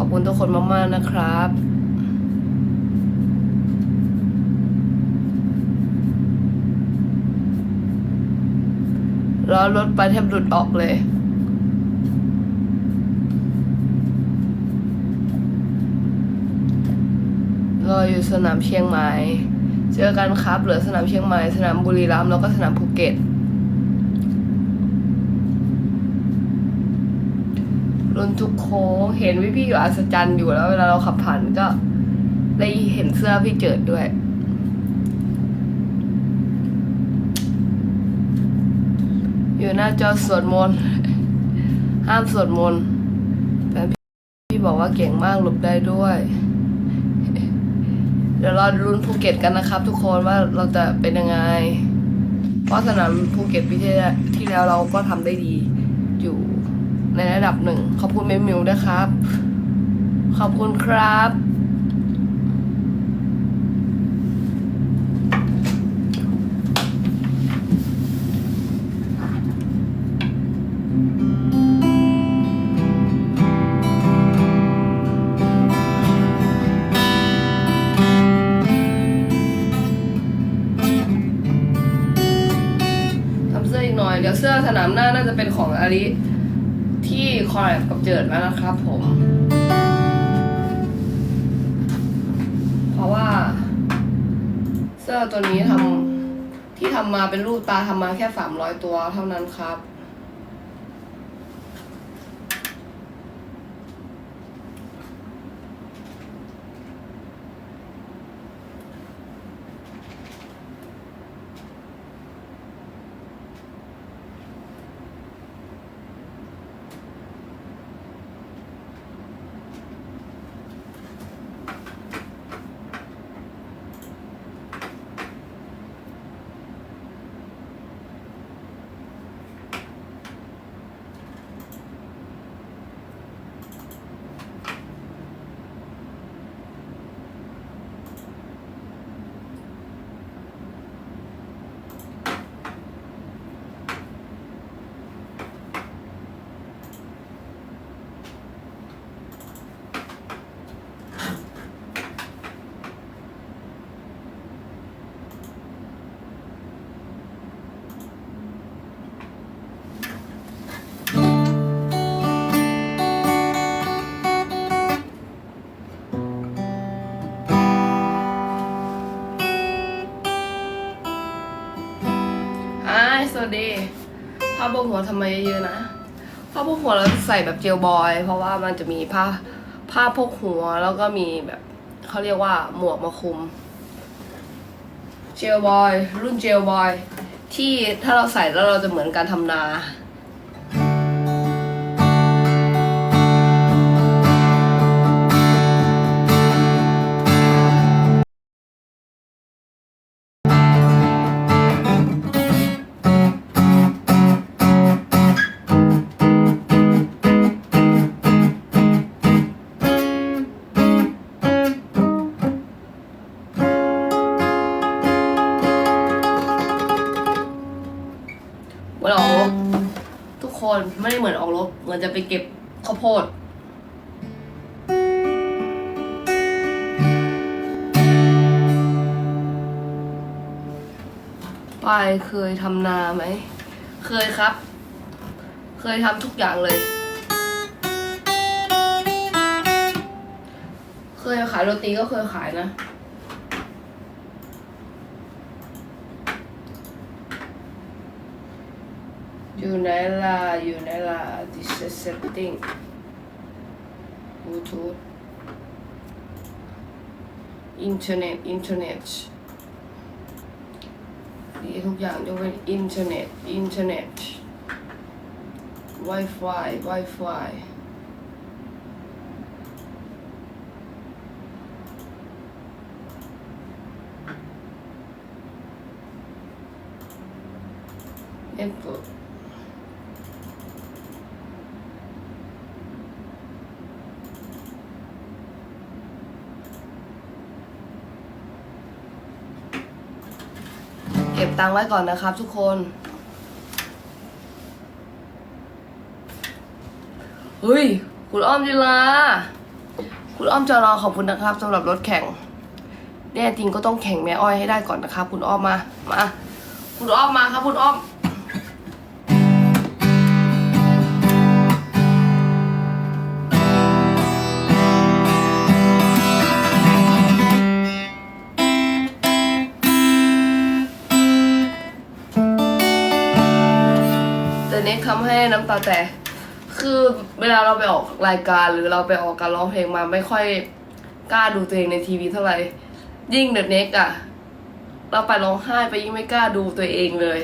ขอบคุณทุกคนมากๆนะครับล้อรถไปแทบหลุดออกเลย รออยู่สนามเชียงใหม่ เจอกันครับ เหลือสนามเชียงใหม่ สนามบุรีรัมย์แล้วก็สนามภูเก็ต รุนทุกโค้งเห็นพี่พี่อยู่อัศจรรย์อยู่แล้ว เวลาเราขับผ่านก็ได้เห็นเสื้อพี่เจิดด้วย อยู่หน้าจอสวดมนต์ห้ามสวดมนต์แต่พี่บอกว่าเก่งมากหลบได้ด้วยเดี๋ยวรอรุนภูเก็ตกันนะครับ ทุกคนว่าเราจะเป็นยังไง เพราะสนามภูเก็ตปีที่แล้วที่แล้วเราก็ทำได้ดีอยู่ ในระดับหนึ่ง ขอบคุณเมมิวนะครับ ขอบคุณครับ ทำเสื้ออีกหน่อย เดี๋ยวเสื้อสนามหน้าน่าจะเป็นของอาริ คอยกับเจิดแล้วนะครับผม เพราะว่า เสื้อตัวนี้ทำที่ทำมาเป็นรูปตาทำมาแค่สามร้อยตัวเท่านั้นครับายสวัสดีผ้าโบกหัวทำไมเยอะนะผ้าโบกหัวเราใส่แบบเจลบอย เพราะว่ามันจะมีผ้าผ้าพกหัวแล้วก็มีแบบเขาเรียกว่าหมวกมาคุม เจลบอย รุ่นเจลบอย ที่ถ้าเราใส่แล้วเราจะเหมือนการทำนา จะไปเก็บข้าวโพดปายเคยทำนาไหม เคยครับ เคยทำทุกอย่างเลย เคยขายโรตีก็เคยขายนะ อยู่ไหนล่ะ อยู่ไหนล่ะ this is setting bluetooth internet internet ดีทุกอย่างยกเว้น internet internet wifi wifi เอ็นปุ๊เก็ เก็บตังค์ไว้ก่อนนะครับทุกคนเฮ้ย คุณอ้อมจิลาคุณอ้อมจรอขอบคุณนะครับสำหรับรถแข่งแน่จริงก็ต้องแข่งแม่อ้อยให้ได้ก่อนนะครับ คุณอ้อมมา มา คุณอ้อมมาครับ คุณอ้อม แต่เน็กทำให้น้ำตาแตกคือเวลาเราไปออกรายการหรือเราไปออกการร้องเพลงมาไม่ค่อยกล้าดูตัวเองในทีวีเท่าไหร่ ยิ่งเดอะเน็กอะเราไปร้องไห้ไปยิ่งไม่กล้าดูตัวเองเลย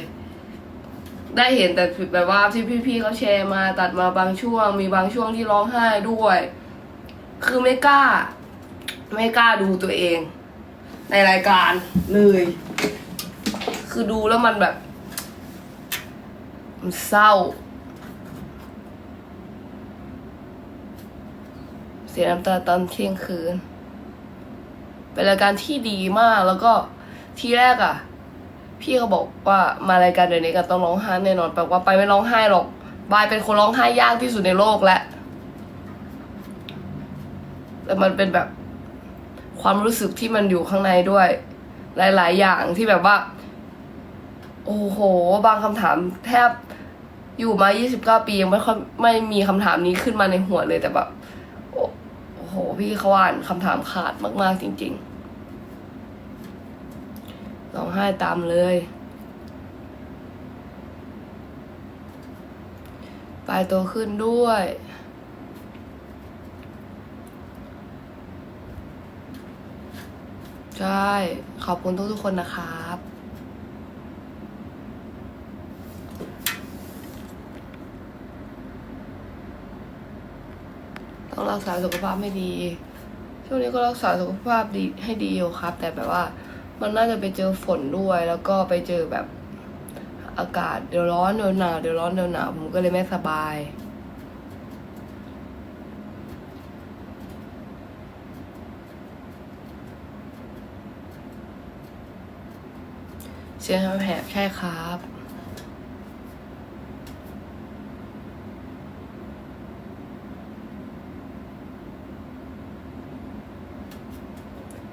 ได้เห็นแต่แบบว่าที่พี่ๆเขาแชร์มาตัดมาบางช่วง มีบางช่วงที่ร้องไห้ด้วย คือไม่กล้า ไม่กล้าดูตัวเอง ในรายการเลย คือดูแล้วมันแบบ มันเศร้า เสียน้ำตาตอนเที่ยงคืน เป็นรายการที่ดีมากแล้วก็ทีแรกอะ่ะ พี่เขาบอกว่ามารายการเดี๋ยวนี้ก็ต้องร้องไห้แน่นอนแปลว่าไปไม่ร้องไห้หรอก บายเป็นคนร้องไห้ยากที่สุดในโลกแล้วแต่มันเป็นแบบความรู้สึกที่มันอยู่ข้างในด้วย หลาย ๆ อย่างที่แบบว่า โอ้โห บางคำถามแทบ อยู่มา 29 ปียังไม่ค่อยไม่มีคำถามนี้ขึ้นมาในหัวเลยแต่แบบโอ้โหพี่เขาอ่านคำถามขาดมากๆจริงๆร้องไห้ตามเลยปลายโตขึ้นด้วย ใช่ ขอบคุณทุกๆคนนะครับ ต้องรักษาสุขภาพให้ดี ช่วงนี้ก็รักษาสุขภาพดีให้ดีอยู่ครับ แต่แบบว่ามันน่าจะไปเจอฝนด้วยแล้วก็ไปเจอแบบอากาศเดี๋ยวร้อนเดี๋ยวหนาวเดี๋ยวร้อนเดี๋ยวหนาวผมก็เลยไม่สบายเสียงแหบใช่ครับ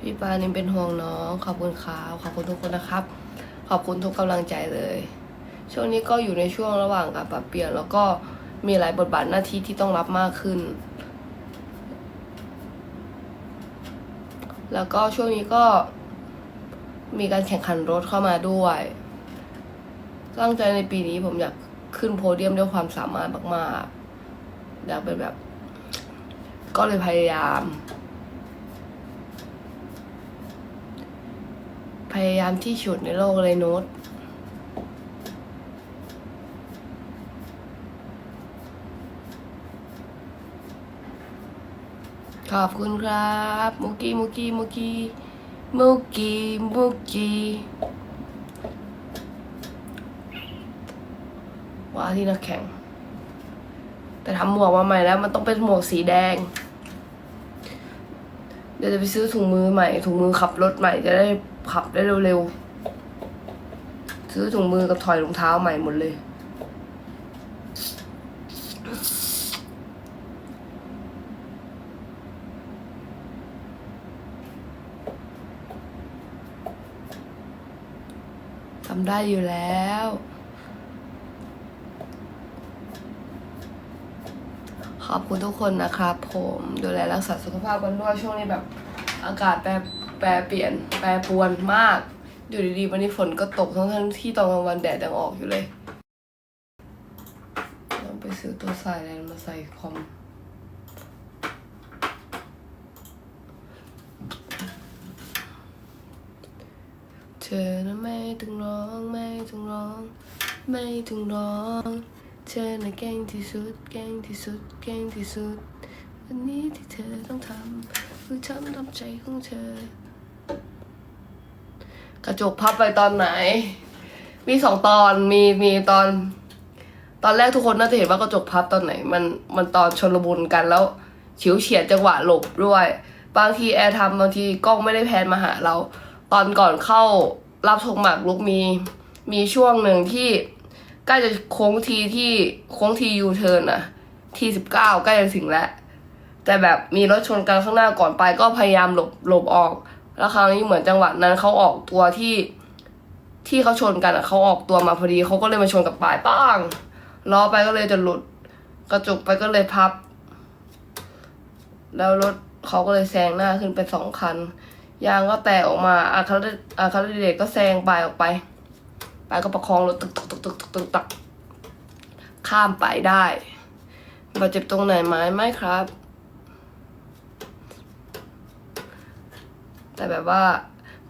พี่ปานิมเป็นห่วงน้อง ขอบคุณครับขอบคุณทุกคนนะครับ ขอบคุณทุกกำลังใจเลย ช่วงนี้ก็อยู่ในช่วงระหว่างการปรับเปลี่ยน แล้วก็มีหลายบทบาทหน้าที่ที่ต้องรับมากขึ้น แล้วก็ช่วงนี้ก็มีการแข่งขันรถเข้ามาด้วย ตั้งใจในปีนี้ผมอยากขึ้นโพเดียมด้วยความสามารถมากๆ อยากเป็นแบบ ก็เลยพยายาม พยายามที่สุดในโลกเลยโน้ตขอบคุณครับ มุกี้ มุกี้ มุกี้ มุกี้ มุกี้ว่าที่นักแข่ง แต่ทำหมวกมาใหม่แล้ว มันต้องเป็นหมวกสีแดง เดี๋ยวจะไปซื้อถุงมือใหม่ ถุงมือขับรถใหม่จะได้ ขับได้เร็วๆ ซื้อถุงมือกับถอยรองเท้าใหม่หมดเลย ทำได้อยู่แล้วขอบคุณทุกคนนะครับผมดูแลรักษาสุขภาพกันด้วยช่วงนี้แบบอากาศแปร แปรเปลี่ยนแปรปรวนมาก อยู่ดีๆวันนี้ฝนก็ตกทั้งทั้งที่ตอนกลางวันแดดยังออกอยู่เลยต้องไปซื้อตัวส่อะไรมาใส่คอมเธอนะไม่ต้องร้องไม่ต้องร้อง ไม่ต้องร้อง เธอนะเก่งที่สุดเก่งที่สุดเก่งที่สุด วันนี้ที่เธอต้องทำคือฉันทำใจของเธอ กระจกพับไปตอนไหน มีสองตอนมีมีตอน ตอนแรกทุกคนน่าจะเห็นว่ากระจกพับตอนไหน มันมันตอนชนลบุนกันแล้วเฉียวเฉียดจังหวะหลบด้วย บางทีแอร์ทำบางทีกล้องไม่ได้แพนมาหาเรา ตอนก่อนเข้ารับชมหมากลุกมีมีช่วงหนึ่งที่ใกล้จะโค้งทีที่โค้งทียูเทิร์นอะทีสิบเก้าใกล้จะถึงแล้ว แต่แบบมีรถชนกันข้างหน้าก่อนไปก็พยายามหลบหลบออก แล้วคราวนี้เหมือนจังหวะนั้นเขาออกตัวที่ที่เขาชนกันอะเขาออกตัวมาพอดีเขาก็เลยมาชนกับปลายป้างล้อไปก็เลยจะหลุด กระจกไปก็เลยพับ แล้วรถเขาก็เลยแซงหน้าขึ้นไปสองคัน ยางก็แตกออกมาอาคาร์อาคาเดก็แซงปลายออกไปปลายก็ประคองรถตึกตึกตึกตึกตึกตึกตักข้ามไปได้บาดเจ็บตรงไหนไหมไม่ครับ แต่แบบว่า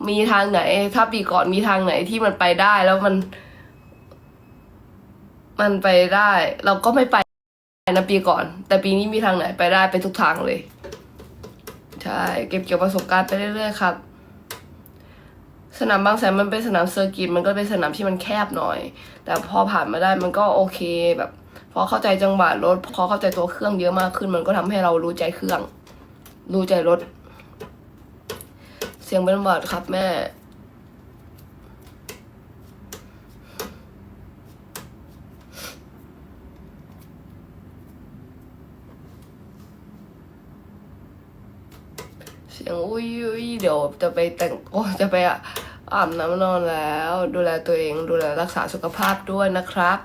มีทางไหน ถ้าปีก่อนมีทางไหนที่มันไปได้แล้วมัน มันไปได้ เราก็ไม่ไปนะปีก่อน แต่ปีนี้มีทางไหนไปได้ไปทุกทางเลย ใช่เก็บเกี่ยวประสบการณ์ไปเรื่อยๆครับ สนามบางแสนมันเป็นสนามเซอร์กิตมันก็เป็นสนามที่มันแคบหน่อย แต่พอผ่านมาได้มันก็โอเคแบบพอเข้าใจจังหวะรถพอเข้าใจตัวเครื่องเยอะมากขึ้น มันก็ทำให้เรารู้ใจเครื่อง รู้ใจรถ สียงเป็นหวัดครับแม่ เสียงอุ้ยอุ้ยเดี๋ยวจะไปแต่งโอ้จะไปอาบน้ำนอนแล้ว ดูแลตัวเองดูแลรักษาสุขภาพด้วยนะครับ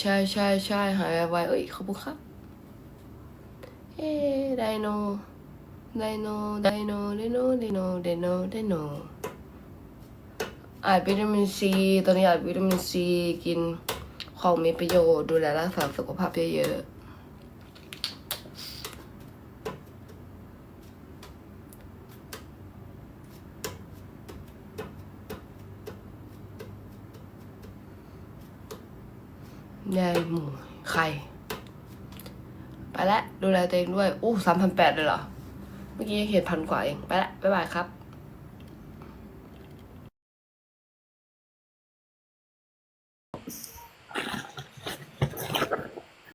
ใช่ใช่ใช่หายไวๆเอ้ยขอบคุณครับเอ้ไดโนไดโนไดโนไดโนไดโนไดโนไดโนอาจวิตามินซีตอนนี้อาจวิตามินซีกินของมีประโยชน์ดูแลรักษาสุขภาพเยอะๆ ยายหมูไข่ไปแล้วดูแลตัวเองด้วยอู้สามพันแปดเลยเหรอ เมื่อกี้ยังเห็นพันกว่าเอง ไปแล้วบ๊ายบายครับ